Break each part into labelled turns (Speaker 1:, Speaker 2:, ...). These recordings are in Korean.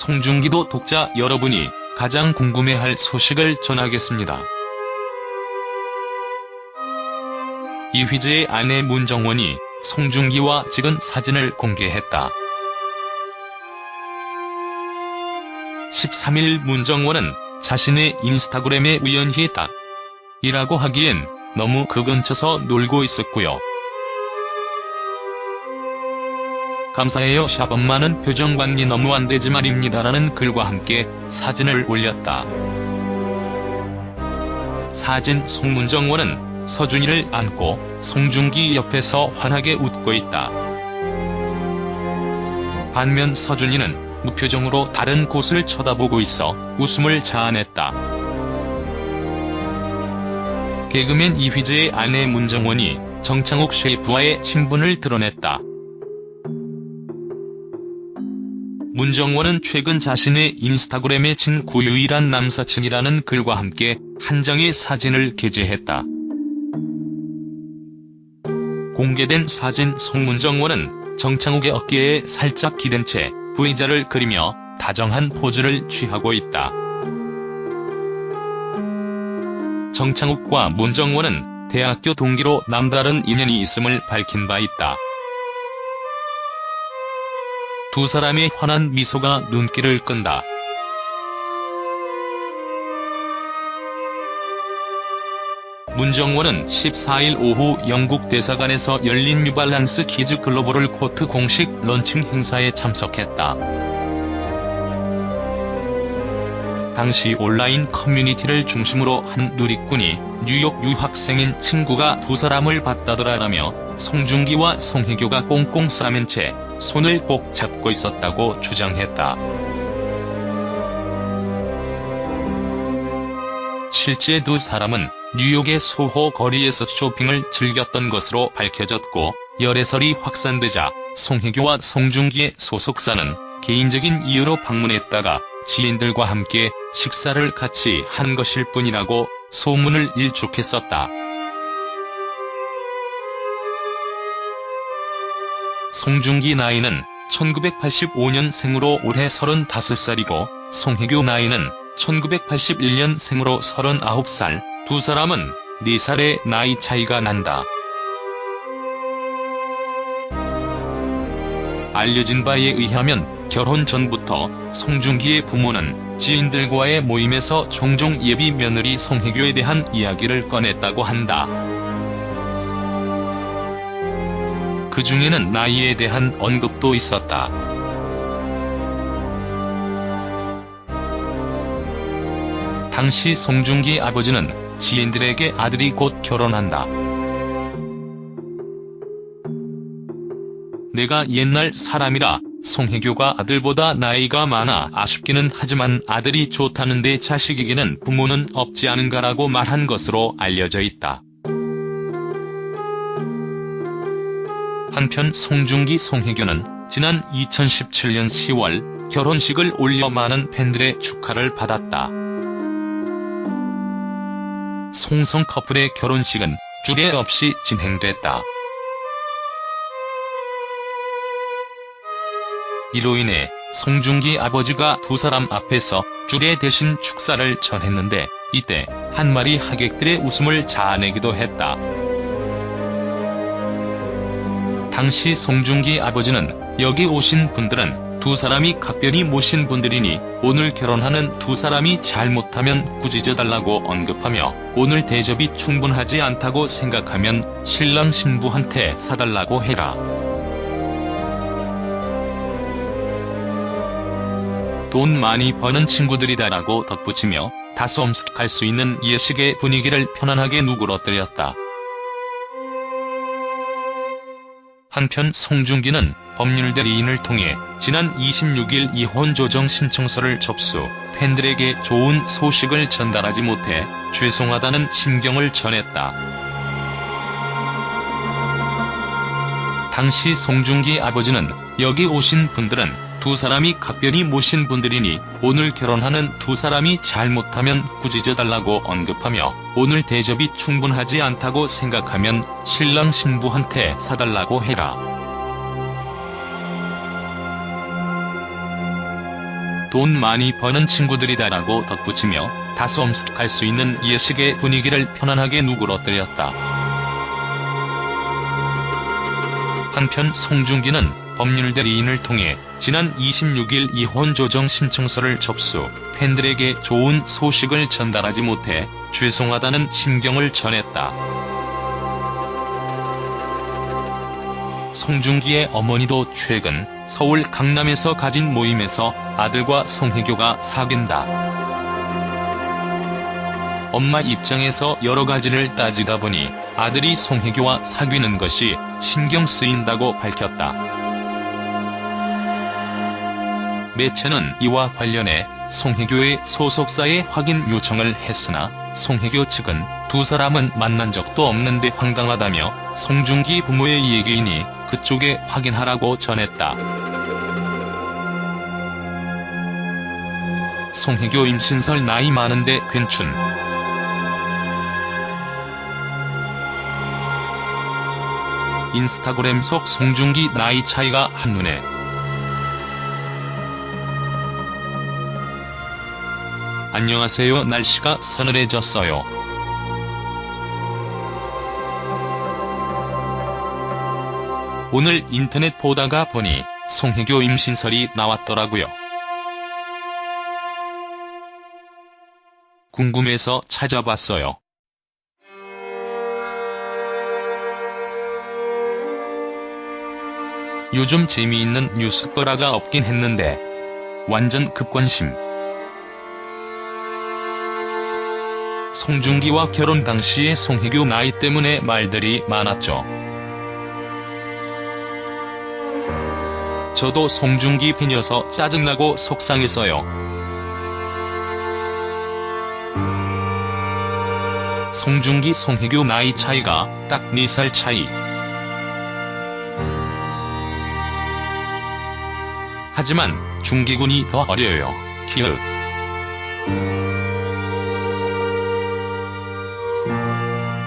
Speaker 1: 송중기도 독자 여러분이 가장 궁금해할 소식을 전하겠습니다. 이휘재의 아내 문정원이 송중기와 찍은 사진을 공개했다. 13일 문정원은 자신의 인스타그램에 우연히 딱 이라고 하기엔 너무 그 근처서 놀고 있었고요. 감사해요 샵 엄마는 표정 관리 너무 안 되지 말입니다라는 글과 함께 사진을 올렸다. 사진 송문정원은 서준이를 안고 송중기 옆에서 환하게 웃고 있다. 반면 서준이는 무표정으로 다른 곳을 쳐다보고 있어 웃음을 자아냈다. 개그맨 이휘재의 아내 문정원이 정창욱 셰프와의 친분을 드러냈다. 문정원은 최근 자신의 인스타그램에 친구 유일한 남사친이라는 글과 함께 한 장의 사진을 게재했다. 공개된 사진 송문정원은 정창욱의 어깨에 살짝 기댄 채 V자를 그리며 다정한 포즈를 취하고 있다. 정창욱과 문정원은 대학교 동기로 남다른 인연이 있음을 밝힌 바 있다. 두 사람의 환한 미소가 눈길을 끈다. 문정원은 14일 오후 영국 대사관에서 열린 뉴발란스 키즈 글로벌 코트 공식 런칭 행사에 참석했다. 당시 온라인 커뮤니티를 중심으로 한 누리꾼이 뉴욕 유학생인 친구가 두 사람을 봤다더라라며 송중기와 송혜교가 꽁꽁 싸맨 채 손을 꼭 잡고 있었다고 주장했다. 실제 두 사람은 뉴욕의 소호 거리에서 쇼핑을 즐겼던 것으로 밝혀졌고 열애설이 확산되자 송혜교와 송중기의 소속사는 개인적인 이유로 방문했다가 지인들과 함께 식사를 같이 한 것일 뿐이라고 소문을 일축했었다. 송중기 나이는 1985년 생으로 올해 35살이고 송혜교 나이는 1981년 생으로 39살, 두 사람은 4살의 나이 차이가 난다. 알려진 바에 의하면 결혼 전부터 송중기의 부모는 지인들과의 모임에서 종종 예비 며느리 송혜교에 대한 이야기를 꺼냈다고 한다. 그 중에는 나이에 대한 언급도 있었다. 당시 송중기 아버지는 지인들에게 아들이 곧 결혼한다. 내가 옛날 사람이라 송혜교가 아들보다 나이가 많아 아쉽기는 하지만 아들이 좋다는데 자식에게는 부모는 없지 않은가라고 말한 것으로 알려져 있다. 한편 송중기 송혜교는 지난 2017년 10월 결혼식을 올려 많은 팬들의 축하를 받았다. 송성 커플의 결혼식은 주례 없이 진행됐다. 이로 인해 송중기 아버지가 두 사람 앞에서 주례 대신 축사를 전했는데 이때 한 마리 하객들의 웃음을 자아내기도 했다. 당시 송중기 아버지는 여기 오신 분들은 두 사람이 각별히 모신 분들이니 오늘 결혼하는 두 사람이 잘못하면 꾸짖어달라고 언급하며 오늘 대접이 충분하지 않다고 생각하면 신랑 신부한테 사달라고 해라. 돈 많이 버는 친구들이다라고 덧붙이며 다소 엄숙할 수 있는 예식의 분위기를 편안하게 누그러뜨렸다. 한편 송중기는 법률 대리인을 통해 지난 26일 이혼 조정 신청서를 접수, 팬들에게 좋은 소식을 전달하지 못해 죄송하다는 심경을 전했다. 당시 송중기 아버지는 여기 오신 분들은 두 사람이 각별히 모신 분들이니 오늘 결혼하는 두 사람이 잘못하면 꾸짖어달라고 언급하며 오늘 대접이 충분하지 않다고 생각하면 신랑 신부한테 사달라고 해라. 돈 많이 버는 친구들이다라고 덧붙이며 다소 엄숙할 수 있는 예식의 분위기를 편안하게 누그러뜨렸다. 한편 송중기는 법률 대리인을 통해 지난 26일 이혼 조정 신청서를 접수, 팬들에게 좋은 소식을 전달하지 못해 죄송하다는 심경을 전했다. 송중기의 어머니도 최근 서울 강남에서 가진 모임에서 아들과 송혜교가 사귄다. 엄마 입장에서 여러 가지를 따지다 보니 아들이 송혜교와 사귀는 것이 신경 쓰인다고 밝혔다. 매체는 이와 관련해 송혜교의 소속사에 확인 요청을 했으나 송혜교 측은 두 사람은 만난 적도 없는데 황당하다며 송중기 부모의 얘기이니 그쪽에 확인하라고 전했다. 송혜교 임신설 나이 많은데 괜춘. 인스타그램 속 송중기 나이 차이가 한눈에 안녕하세요 날씨가 서늘해졌어요. 오늘 인터넷 보다가 보니 송혜교 임신설이 나왔더라고요. 궁금해서 찾아봤어요. 요즘 재미있는 뉴스 거라가 없긴 했는데 완전 급관심. 송중기와 결혼 당시의 송혜교 나이 때문에 말들이 많았죠. 저도 송중기 팬이어서 짜증나고 속상했어요. 송중기 송혜교 나이 차이가 딱 4살 차이. 하지만 중기군이 더 어려요. 키읔.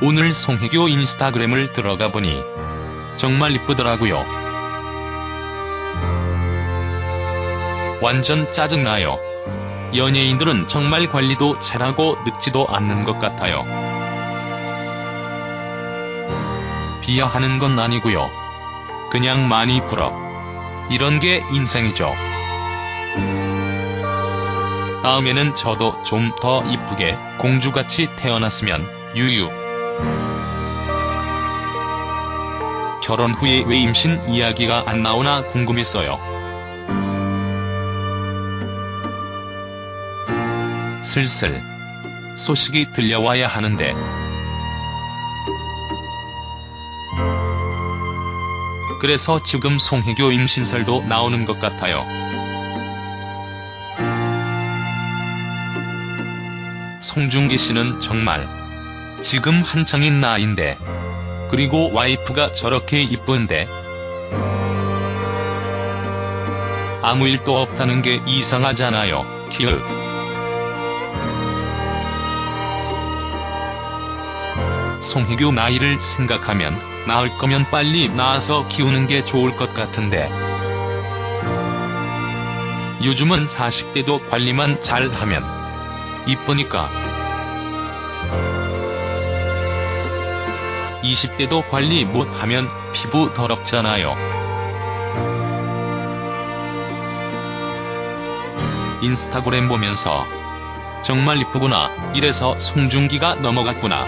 Speaker 1: 오늘 송혜교 인스타그램을 들어가 보니 정말 이쁘더라고요. 완전 짜증나요. 연예인들은 정말 관리도 잘하고 늙지도 않는 것 같아요. 비하하는 건 아니고요. 그냥 많이 부럽. 이런 게 인생이죠. 다음에는 저도 좀 더 이쁘게 공주같이 태어났으면 유유. 결혼 후에 왜 임신 이야기가 안 나오나 궁금했어요. 슬슬 소식이 들려와야 하는데 그래서 지금 송혜교 임신설도 나오는 것 같아요. 송중기 씨는 정말 지금 한창인 나이인데 그리고 와이프가 저렇게 이쁜데 아무 일도 없다는 게 이상하잖아요. 키읔. 송혜교 나이를 생각하면 낳을 거면 빨리 낳아서 키우는 게 좋을 것 같은데. 요즘은 40대도 관리만 잘 하면 이쁘니까. 20대도 관리 못하면 피부 더럽잖아요. 인스타그램 보면서 정말 이쁘구나 이래서 송중기가 넘어갔구나.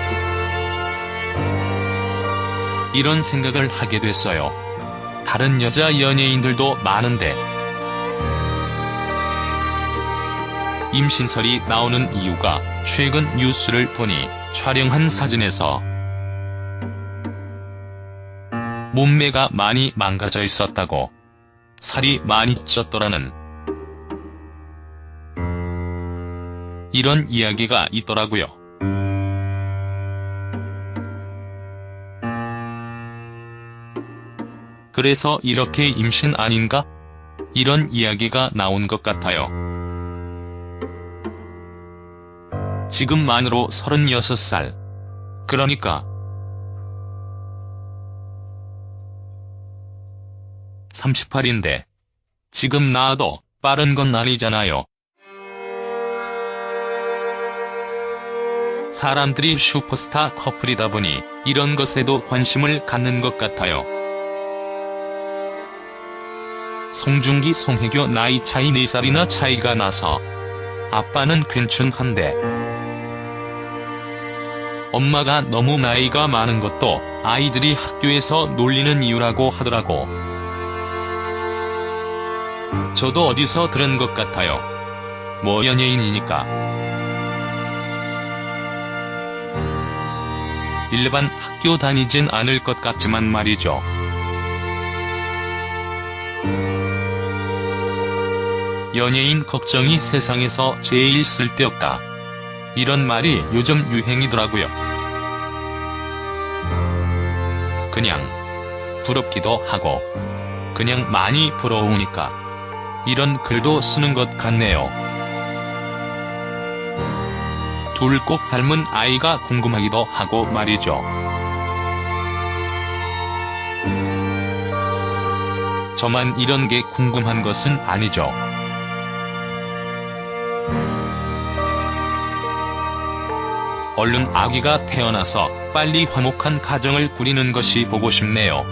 Speaker 1: 이런 생각을 하게 됐어요. 다른 여자 연예인들도 많은데 임신설이 나오는 이유가 최근 뉴스를 보니 촬영한 사진에서 몸매가 많이 망가져 있었다고 살이 많이 쪘더라는 이런 이야기가 있더라고요. 그래서 이렇게 임신 아닌가? 이런 이야기가 나온 것 같아요. 지금 만으로 36살. 그러니까 38인데 지금 낳아도 빠른 건 아니잖아요. 사람들이 슈퍼스타 커플이다 보니 이런 것에도 관심을 갖는 것 같아요. 송중기 송혜교 나이 차이 4살이나 차이가 나서 아빠는 괜찮한데 엄마가 너무 나이가 많은 것도 아이들이 학교에서 놀리는 이유라고 하더라고. 저도 어디서 들은 것 같아요. 뭐 연예인이니까. 일반 학교 다니진 않을 것 같지만 말이죠. 연예인 걱정이 세상에서 제일 쓸데없다. 이런 말이 요즘 유행이더라고요. 그냥 부럽기도 하고 그냥 많이 부러우니까 이런 글도 쓰는 것 같네요. 둘 꼭 닮은 아이가 궁금하기도 하고 말이죠. 저만 이런 게 궁금한 것은 아니죠. 얼른 아기가 태어나서 빨리 화목한 가정을 꾸리는 것이 보고 싶네요.